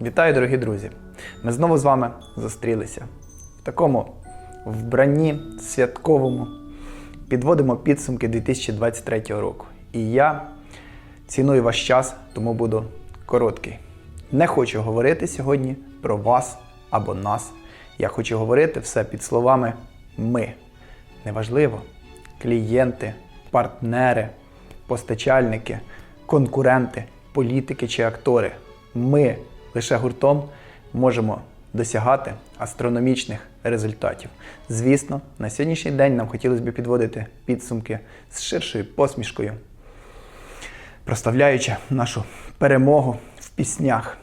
Вітаю, дорогі друзі! Ми знову з вами зустрілися в такому вбранні святковому. Підводимо підсумки 2023 року. І я ціную ваш час, тому буду короткий. Не хочу говорити сьогодні про вас або нас. Я хочу говорити все під словами ми. Неважливо, клієнти, партнери, постачальники, конкуренти, політики чи актори. Ми лише гуртом можемо досягати астрономічних результатів. Звісно, на сьогоднішній день нам хотілося б підводити підсумки з ширшою посмішкою, проставляючи нашу перемогу в піснях.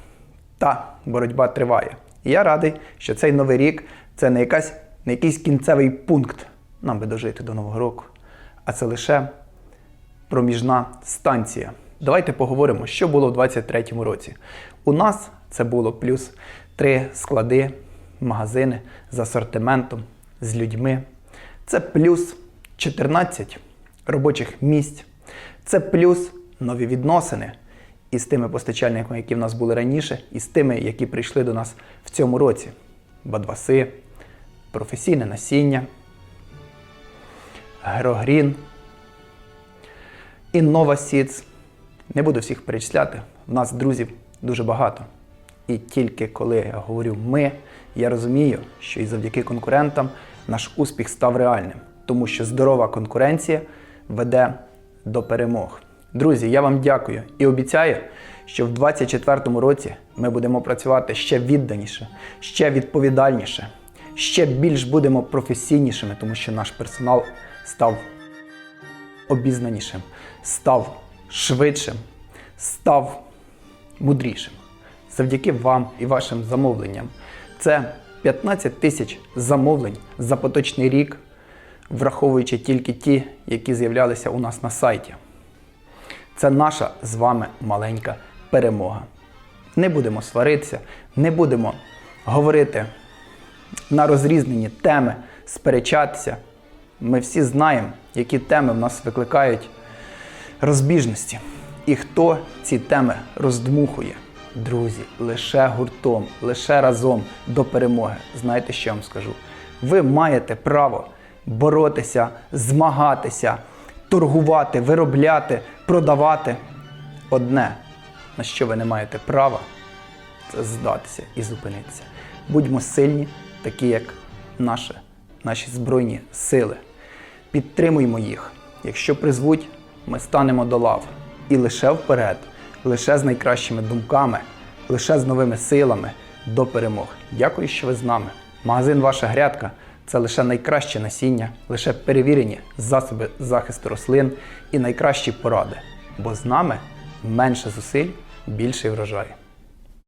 Та боротьба триває. І я радий, що цей новий рік це не, якась, не якийсь кінцевий пункт. Нам би дожити до Нового року, а це лише проміжна станція. Давайте поговоримо, що було в 2023 році. У нас це було плюс три склади, магазини з асортиментом, з людьми. Це плюс 14 робочих місць. Це плюс нові відносини із тими постачальниками, які в нас були раніше, і з тими, які прийшли до нас в цьому році. Бадваси, професійне насіння, Грогрін, Іннова Сіц. Не буду всіх перечисляти. В нас друзів дуже багато. І тільки коли я говорю ми, я розумію, що і завдяки конкурентам наш успіх став реальним, тому що здорова конкуренція веде до перемог. Друзі, я вам дякую і обіцяю, що в 2024 році ми будемо працювати ще відданіше, ще відповідальніше, ще більш будемо професійнішими, тому що наш персонал став обізнанішим, став швидшим, став мудрішим. Завдяки вам і вашим замовленням. Це 15 тисяч замовлень за поточний рік, враховуючи тільки ті, які з'являлися у нас на сайті. Це наша з вами маленька перемога. Не будемо сваритися, не будемо говорити на розрізнені теми, сперечатися. Ми всі знаємо, які теми в нас викликають розбіжності. І хто ці теми роздмухує. Друзі, лише гуртом, лише разом до перемоги. Знаєте, що я вам скажу? Ви маєте право боротися, змагатися, торгувати, виробляти, продавати. Одне, на що ви не маєте права, це здатися і зупинитися. Будьмо сильні, такі як наші, наші Збройні сили. Підтримуймо їх. Якщо призвуть, ми станемо до лав. І лише вперед, лише з найкращими думками, лише з новими силами до перемог. Дякую, що ви з нами. Магазин Ваша грядка це лише найкраще насіння, лише перевірені засоби захисту рослин і найкращі поради. Бо з нами менше зусиль, більший врожай.